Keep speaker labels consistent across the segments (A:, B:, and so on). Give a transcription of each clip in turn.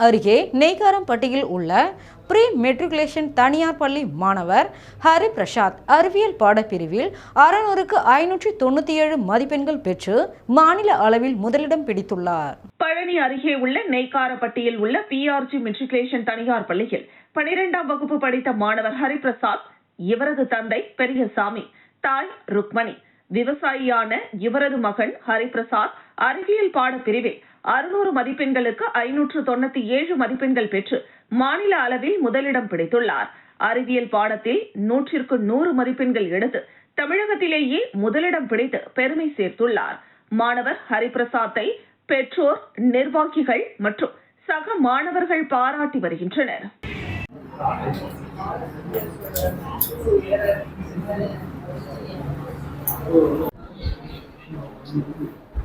A: அருகே நெய்காரம்பட்டியில் உள்ள pre matriculation தனியார் பள்ளி மாணவர் ஹரி பிரசாத் அறிவியல் பாடப்பிரிவில் அறநூறுக்கு ஐநூற்றி தொண்ணூற்றி ஏழு மதிப்பெண்கள் பெற்று மாநில அளவில் முதலிடம் பிடித்துள்ளார்.
B: பழனி அருகே உள்ள நெய்காரப்பட்டியில் உள்ள பிஆர்ஜி மெட்ரிகுலேஷன் தனியார் பள்ளியில் பனிரெண்டாம் வகுப்பு படித்த மாணவர் ஹரிபிரசாத் இவரது தந்தை பெரியசாமி தாய் ருக்மணி விவசாயியான இவரது மகன் ஹரிபிரசாத் அறிவியல் பாடப்பிரிவில் அறுநூறு மதிப்பெண்களுக்கு ஐநூற்று தொண்ணூத்தி ஏழு மதிப்பெண்கள் பெற்று மாநில அளவில் முதலிடம் பிடித்துள்ளார். அறிவியல் பாடத்தில் நூற்றிற்கு நூறு மதிப்பெண்கள் எடுத்து தமிழகத்திலேயே முதலிடம் பிடித்து பெருமை சேர்த்துள்ளார். மாணவர் ஹரிபிரசாத்தை பெற்றோர் நிர்வாகிகள் மற்றும் சக மாணவர்கள் பாராட்டி வருகின்றனர்.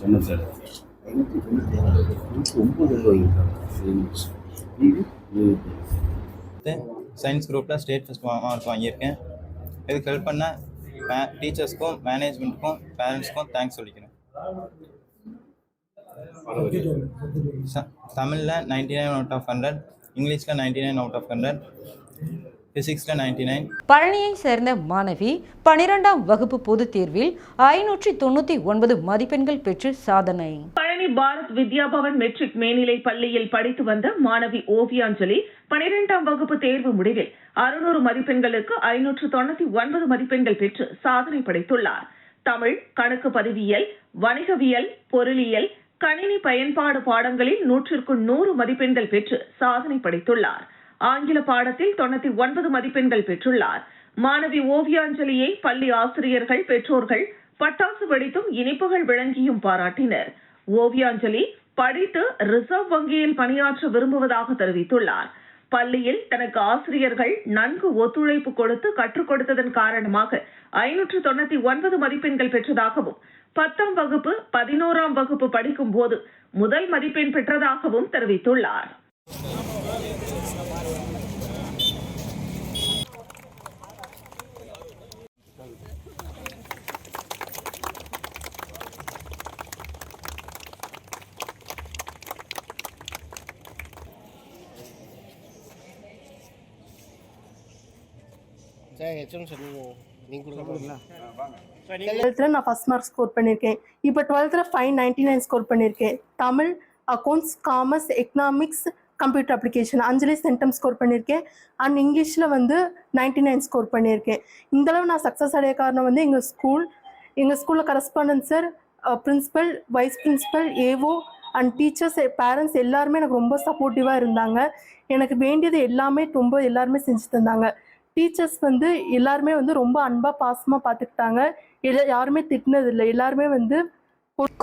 C: தொண்ணூத்தேழு ஒம்பது
D: சயின்ஸ் குரூப்பில் ஸ்டேட் ஃபஸ்ட் மார்க் வாங்கியிருக்கேன். இதுக்கு ஹெல்ப் பண்ண மே டீச்சர்ஸ்க்கும் மேனேஜ்மெண்ட்டுக்கும் பேரண்ட்ஸ்க்கும் தேங்க்ஸ் சொல்லிக்கிறேன். தமிழில் ninety nine out of hundred இங்கிலீஷில் ninety nine out of hundred
A: பழனியை சேர்ந்த மாணவி பனிரெண்டாம் வகுப்பு பொதுத் தேர்வில் ஐநூற்றி தொண்ணூற்றி ஒன்பது மதிப்பெண்கள் பெற்று சாதனை.
B: பழனி பாரத் வித்யா பவன் மெட்ரிக் மேல்நிலை பள்ளியில் படித்து வந்த மாணவி ஓவியாஞ்சலி பனிரெண்டாம் வகுப்பு தேர்வு முடிவில் அறுநூறு மதிப்பெண்களுக்கு ஐநூற்று தொண்ணூத்தி ஒன்பது மதிப்பெண்கள் பெற்று சாதனை படைத்துள்ளார். தமிழ் கணக்கு பதிவியல் வணிகவியல் பொருளியல் கணினி பயன்பாடு பாடங்களில் நூற்றிற்கு நூறு மதிப்பெண்கள் பெற்று சாதனை படைத்துள்ளார். ஆங்கில பாடத்தில் தொண்ணூத்தி ஒன்பது மதிப்பெண்கள் பெற்றுள்ளார். மாணவி ஓவியாஞ்சலியை பள்ளி ஆசிரியர்கள் பெற்றோர்கள் பட்டாசு வெடித்தும் இனிப்புகள் வழங்கியும் பாராட்டினர். ஓவியாஞ்சலி படித்து ரிசர்வ் வங்கியில் பணியாற்ற விரும்புவதாக தெரிவித்துள்ளார். பள்ளியில் தனக்கு ஆசிரியர்கள் நன்கு ஒத்துழைப்பு கொடுத்து கற்றுக் கொடுத்ததன் காரணமாக ஐநூற்று தொண்ணூத்தி ஒன்பது மதிப்பெண்கள் பெற்றதாகவும் பத்தாம் வகுப்பு பதினோராம் வகுப்பு படிக்கும் போது முதல் மதிப்பெண் பெற்றதாகவும் தெரிவித்துள்ளார்.
E: சார் ஹெச்எம் நீங்கள்
F: டுவெல்த்தில் நான் ஃபஸ்ட் மார்க் ஸ்கோர் பண்ணியிருக்கேன் இப்போ டுவெல்த்தில் ஃபைவ் நைன்டி நைன் ஸ்கோர் பண்ணியிருக்கேன் Tamil accounts commerce economics computer application அஞ்சலி சென்டம் ஸ்கோர் பண்ணியிருக்கேன் அண்ட் இங்கிலீஷில் வந்து நைன்டி நைன் ஸ்கோர் பண்ணியிருக்கேன் இந்தளவு நான் சக்ஸஸ் அடைய காரணம் வந்து எங்கள் ஸ்கூல் எங்கள் ஸ்கூலில் correspondent sir principal vice principal ஏவோ and teachers parents எல்லாருமே எனக்கு ரொம்ப சப்போர்ட்டிவாக இருந்தாங்க. எனக்கு வேண்டியது எல்லாமே ரொம்ப எல்லாருமே செஞ்சு தந்தாங்க. டீச்சர்ஸ் வந்து எல்லாருமே வந்து ரொம்ப அன்பாக பாசமாக பார்த்துக்கிட்டாங்க எல்லா யாருமே திட்டினதில்லை. எல்லாருமே வந்து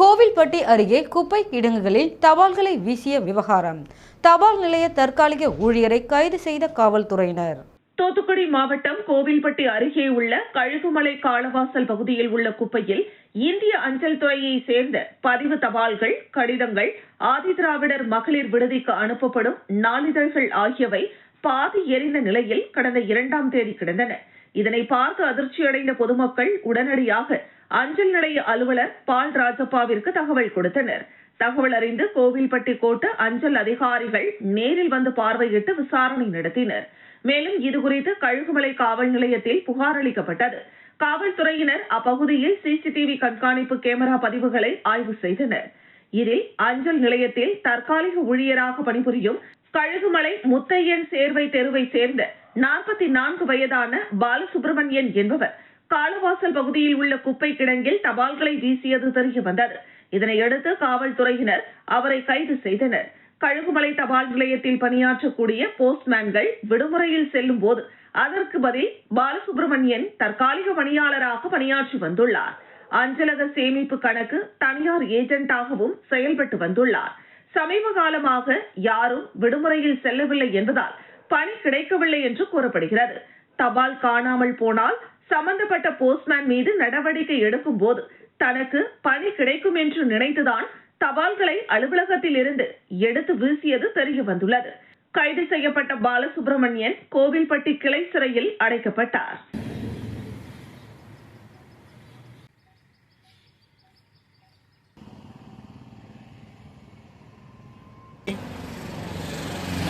A: கோவில்பட்டி அருகே குப்பை கிடங்குகளில் தபால்களை வீசிய விவகாரம். தபால் நிலைய தற்காலிக ஊழியரை கைது செய்த காவல்துறையினர்.
B: தூத்துக்குடி மாவட்டம் கோவில்பட்டி அருகே உள்ள கழுகுமலை காலவாசல் பகுதியில் உள்ள குப்பையில் இந்திய அஞ்சல் துறையை சேர்ந்த பதிவு தபால்கள் கடிதங்கள் ஆதிதிராவிடர் மகளிர் விடுதிக்கு அனுப்பப்படும் நாளிதழ்கள் ஆகியவை பாதி எரிந்த நிலையில் கடந்த இரண்டாம் தேதி கிடந்தன. இதனை பார்த்து அதிர்ச்சியடைந்த பொதுமக்கள் உடனடியாக அஞ்சல் நிலைய அலுவலர் பால் ராஜப்பாவிற்கு தகவல் கொடுத்தனர். தகவல் அறிந்து கோவில்பட்டி கோட்ட அஞ்சல் அதிகாரிகள் நேரில் வந்து பார்வையிட்டு விசாரணை நடத்தினர். மேலும் இதுகுறித்து கழுகுமலை காவல் நிலையத்தில் புகார் அளிக்கப்பட்டது. காவல்துறையினர் அப்பகுதியில் சிசிடிவி கண்காணிப்பு கேமரா பதிவுகளை ஆய்வு செய்தனர். இதில் அஞ்சல் நிலையத்தில் தற்காலிக ஊழியராக பணிபுரியும் கழுகுமலை முத்தையன் சேர்வை தெருவை சேர்ந்த நாற்பத்தி நான்கு வயதான பாலசுப்ரமணியன் என்பவர் காலவாசல் பகுதியில் உள்ள குப்பை கிடங்கில் தபால்களை வீசியது தெரிய வந்தது. இதனையடுத்து காவல்துறையினர் அவரை கைது செய்தனர். கழுகுமலை தபால் நிலையத்தில் பணியாற்றக்கூடிய போஸ்ட்மேன்கள் விடுமுறையில் செல்லும் போது அதற்கு பதில் பாலசுப்ரமணியன் தற்காலிக பணியாளராக பணியாற்றி வந்துள்ளார். அஞ்சலக சேமிப்பு கணக்கு தனியார் ஏஜென்ட்டாகவும் செயல்பட்டு வந்துள்ளார். சமீப காலமாக யாரும் விடுமுறையில் செல்லவில்லை என்பதால் பணி கிடைக்கவில்லை என்று கூறப்படுகிறது. தபால் காணாமல் போனால் சம்பந்தப்பட்ட போஸ்ட்மேன் மீது நடவடிக்கை எடுக்கும் போது தனக்கு பணி கிடைக்கும் என்று நினைத்துதான் தபால்களை அலுவலகத்தில் இருந்து எடுத்து வீசியது தெரிய வந்துள்ளது. கைது செய்யப்பட்ட பாலசுப்ரமணியன் கோவில்பட்டி கிளை சிறையில் அடைக்கப்பட்டார்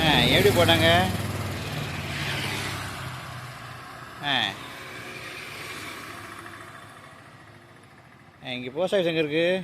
C: ஆ எப்படி போட்டாங்க? ஆ. இங்கே போஸ்ட் ஆஃபீஸ் எங்கே இருக்குது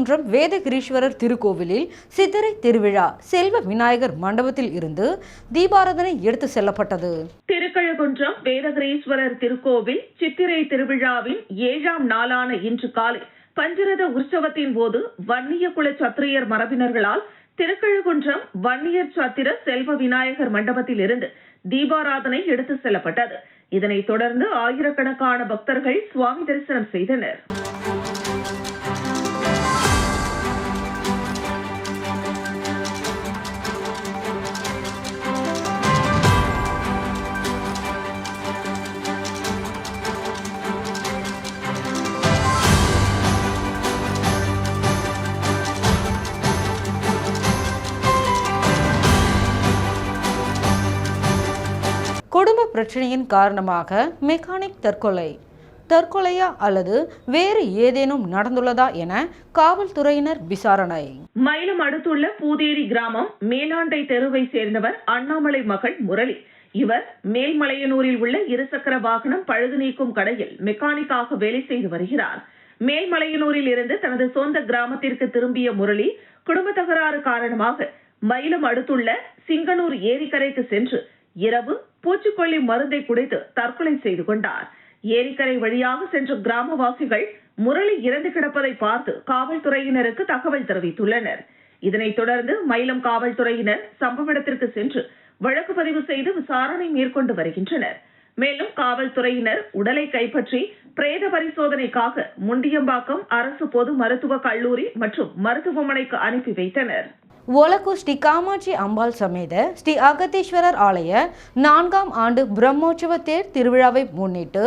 A: திருக்கழுக்குன்றம் வேதகிரீஸ்வரர் திருக்கோவிலில் சித்திரை திருவிழா செல்வ விநாயகர் மண்டபத்தில் இருந்து தீபாராதனை எடுத்து செல்லப்பட்டது.
B: திருக்கழுகுன்றம் வேதகிரீஸ்வரர் திருக்கோவில் சித்திரை திருவிழாவின் ஏழாம் நாளான இன்று காலை பஞ்சரத உற்சவத்தின் போது வன்னிய குல சத்திரியர் மரபினர்களால் திருக்கழுகுன்றம் வன்னியர் சத்திர செல்வ விநாயகர் மண்டபத்தில் இருந்து தீபாராதனை எடுத்து செல்லப்பட்டது. இதனைத் தொடர்ந்து ஆயிரக்கணக்கான பக்தர்கள் சுவாமி தரிசனம் செய்தனர்.
A: பிரச்சனையின் காரணமாக மெக்கானிக் தற்கொலை தற்கொலையா அல்லது வேறு ஏதேனும் நடந்துள்ளதா என காவல்துறையினர் விசாரணை.
B: மயிலம் அடுத்துள்ள பூதேரி கிராமம் மேலாண்டை தெருவை சேர்ந்தவர் அண்ணாமலை மகள் முரளி. இவர் மேல்மலையனூரில் உள்ள இருசக்கர வாகனம் பழுது நீக்கும் கடையில் மெக்கானிக்காக வேலை செய்து வருகிறார். மேல்மலையனூரில் இருந்து தனது சொந்த கிராமத்திற்கு திரும்பிய முரளி குடும்ப தகராறு காரணமாக மயிலம் அடுத்துள்ள சிங்கனூர் ஏரிக்கரைக்கு சென்று இரவு பூச்சிக்கொல்லி மருந்தை குடித்து தற்கொலை செய்து கொண்டார். ஏரிக்கரை வழியாக சென்ற கிராமவாசிகள் முரளி இறந்து கிடப்பதை பார்த்து காவல்துறையினருக்கு தகவல் தெரிவித்துள்ளனர். இதனைத் தொடர்ந்து மயிலம் காவல்துறையினர் சம்பவ இடத்திற்கு சென்று வழக்கு பதிவு செய்து விசாரணை மேற்கொண்டு வருகின்றனர். மேலும் காவல்துறையினர் உடலை கைப்பற்றி பிரேத பரிசோதனைக்காக முண்டியம்பாக்கம் அரசு பொது மருத்துவக் கல்லூரி மற்றும் மருத்துவமனைக்கு அனுப்பி வைத்தனர்.
A: ஒலக்கு ஸ்ரீ காமாட்சி அம்பாள் சமேத ஸ்ரீ அகத்தீஸ்வரர் ஆலய நான்காம் ஆண்டு பிரம்மோற்சவ தேர் திருவிழாவை முன்னிட்டு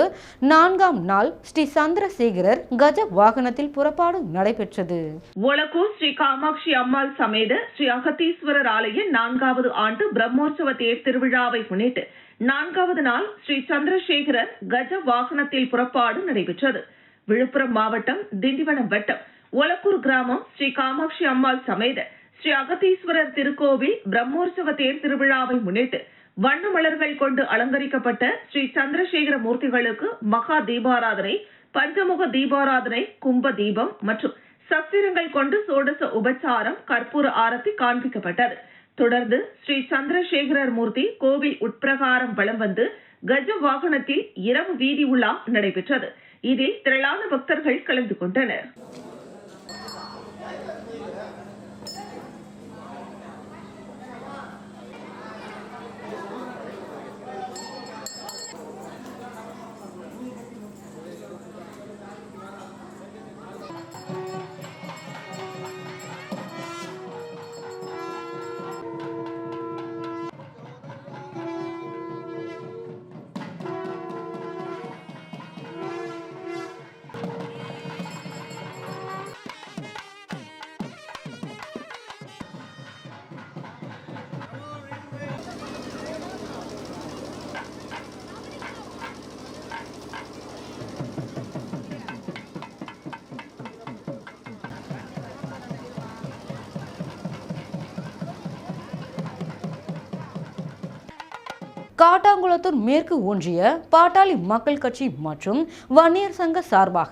A: நான்காம் நாள் ஸ்ரீ சந்திரசேகரர் கஜ வாகனத்தில் புறப்பாடு நடைபெற்றது.
B: ஒலக்கூர் ஸ்ரீ காமாட்சி அம்மாள் சமேத ஸ்ரீ அகத்தீஸ்வரர் ஆலய நான்காவது ஆண்டு பிரம்மோற்சவ தேர் திருவிழாவை முன்னிட்டு நான்காவது நாள் ஸ்ரீ சந்திரசேகரர் கஜ வாகனத்தில் புறப்பாடு நடைபெற்றது. விழுப்புரம் மாவட்டம் திண்டிவனம் வட்டம் ஒலக்கூர் கிராமம் ஸ்ரீ காமாட்சி அம்மாள் சமேத ஸ்ரீ அகத்தீஸ்வரர் திருக்கோவில் பிரம்மோற்சவ தேர் திருவிழாவை முன்னிட்டு வண்ண மலர்கள் கொண்டு அலங்கரிக்கப்பட்ட ஸ்ரீ சந்திரசேகர மூர்த்திகளுக்கு மகா தீபாராதனை பஞ்சமுக தீபாராதனை கும்ப தீபம் மற்றும் சத்திரங்கள் கொண்டு சோடச உபச்சாரம் கற்பூர ஆரத்தி காண்பிக்கப்பட்டது. தொடர்ந்து ஸ்ரீ சந்திரசேகரர் மூர்த்தி கோவில் உட்பிரகாரம் வலம் வந்து கஜ வாகனத்தில் இரவு வீதி உலா நடைபெற்றது. இதில் திரளான பக்தர்கள் கலந்து கொண்டனர்.
A: காட்டாங்குளத்தூர் மேற்கு ஒன்றிய பாட்டாளி மக்கள் கட்சி மற்றும் வன்னியர் சங்க சார்பாக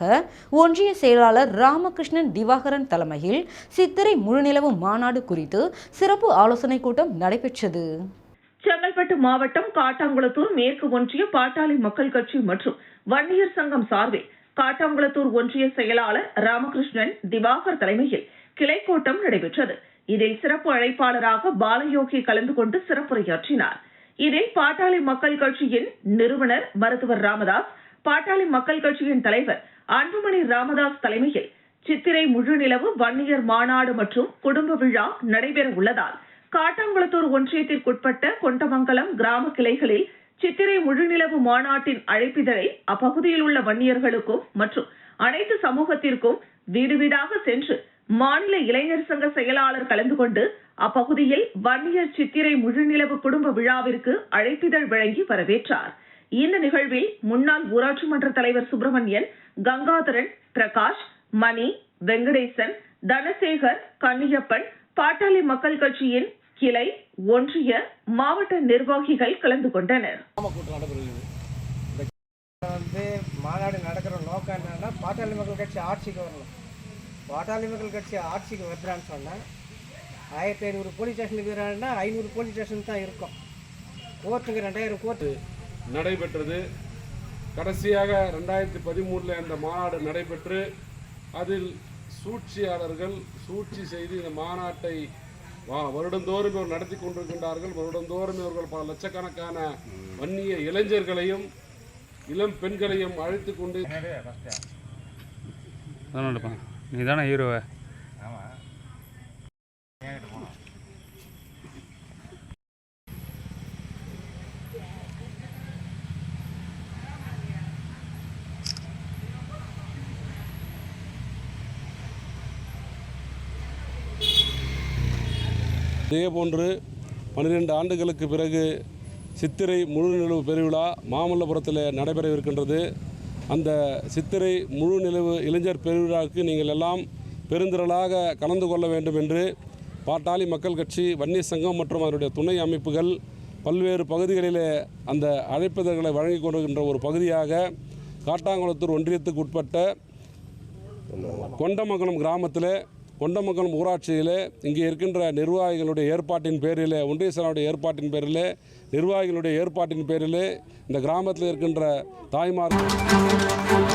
A: ஒன்றிய செயலாளர் ராமகிருஷ்ணன் திவாகரன் தலைமையில் சித்திரை முழுநிலவு மாநாடு குறித்து சிறப்பு ஆலோசனை கூட்டம் நடைபெற்றது.
B: செங்கல்பட்டு மாவட்டம் காட்டாங்குளத்தூர் மேற்கு ஒன்றிய பாட்டாளி மக்கள் கட்சி மற்றும் வன்னியர் சங்கம் சார்பில் காட்டாங்குளத்தூர் ஒன்றிய செயலாளர் ராமகிருஷ்ணன் திவாகர் தலைமையில் கிளைக்கூட்டம் நடைபெற்றது. இதில் சிறப்பு அழைப்பாளராக பாலயோகி கலந்து கொண்டு சிறப்புரையாற்றினார். இதில் பாட்டாளி மக்கள் கட்சியின் நிறுவனர் மருத்துவர் ராமதாஸ் பாட்டாளி மக்கள் கட்சியின் தலைவர் அன்புமணி ராமதாஸ் தலைமையில் சித்திரை முழுநிலவு வன்னியர் மாநாடு மற்றும் குடும்ப விழா நடைபெற உள்ளதால் காட்டாங்குளத்தூர் ஒன்றியத்திற்குட்பட்ட கொண்டமங்கலம் கிராம கிளைகளில் சித்திரை முழுநிலவு மாநாட்டின் அழைப்பிதழை அப்பகுதியில் உள்ள வன்னியர்களுக்கும் மற்றும் அனைத்து சமூகத்திற்கும் வீடு வீடாக சென்று மாநில இளைஞர் சங்க செயலாளர் கலந்து கொண்டு அப்பகுதியில் வன்னியர் சித்திரை முழுநிலவு குடும்ப விழாவிற்கு அழைப்பிதழ் வழங்கி வரவேற்றார். இந்த நிகழ்வில் முன்னாள் ஊராட்சி மன்ற தலைவர் சுப்பிரமணியன் கங்காதரன் பிரகாஷ் மணி வெங்கடேசன் தனசேகர் கன்னியப்பன் பாட்டாளி மக்கள் கட்சியின் கிளை ஒன்றிய மாவட்ட நிர்வாகிகள் கலந்து கொண்டனர்.
E: வந்து மாநாடு நடக்கிற நோக்கம் என்னன்னா பாட்டாளி மக்கள் கட்சி ஆட்சிக்கு வரணும். பாட்டாளி மக்கள் கட்சி ஆட்சிக்கு வருதான்னு சொன்னால் ஆயிரத்தி ஐநூறு போலீஸ் ஸ்டேஷன் இருக்கிறாங்கன்னா ஐநூறு போலீஸ் ஸ்டேஷன் தான் இருக்கும். கோர்ட்டுங்க ரெண்டாயிரம் கோர்ட்டு.
G: நடைபெற்றது. கடைசியாக ரெண்டாயிரத்தி பதிமூணில் அந்த மாநாடு நடைபெற்று அதில் சூழ்ச்சியாளர்கள் சூழ்ச்சி செய்து இந்த மாநாட்டை வா- வருடந்தோறும் இவர் நடத்தி கொண்டிருக்கின்றார்கள். வருடந்தோறும் இவர்கள் பல லட்சக்கணக்கான வன்னிய இளைஞர்களையும் இளம் பெண்களையும் அழைத்து கொண்டு
H: நீ தானே ஹீரோவை
G: இதேபோன்று பன்னிரெண்டு ஆண்டுகளுக்கு பிறகு சித்திரை முழுநிலவு பெருவிழா மாமல்லபுரத்தில் நடைபெறவிருக்கின்றது. அந்த சித்திரை முழு நிலவு இளைஞர் பெருவிழாவுக்கு நீங்கள் எல்லாம் பெருந்திரளாக கலந்து கொள்ள வேண்டும் என்று பாட்டாளி மக்கள் கட்சி வன்னிய சங்கம் மற்றும் அதனுடைய துணை அமைப்புகள் பல்வேறு பகுதிகளிலே அந்த அழைப்பிதழ்களை வழங்கி கொண்டிருக்கின்ற ஒரு பகுதியாக காட்டாங்குளத்தூர் ஒன்றியத்துக்கு உட்பட்ட கொண்டமங்கலம் கிராமத்தில் கொண்டமங்கலம் ஊராட்சியில் இங்கே இருக்கின்ற நிர்வாகிகளுடைய ஏற்பாட்டின் பேரில் ஒன்றிய ஏற்பாட்டின் பேரில் நிர்வாகிகளுடைய ஏற்பாட்டின் பேரில் இந்த கிராமத்தில் இருக்கின்ற தாய்மார்கள்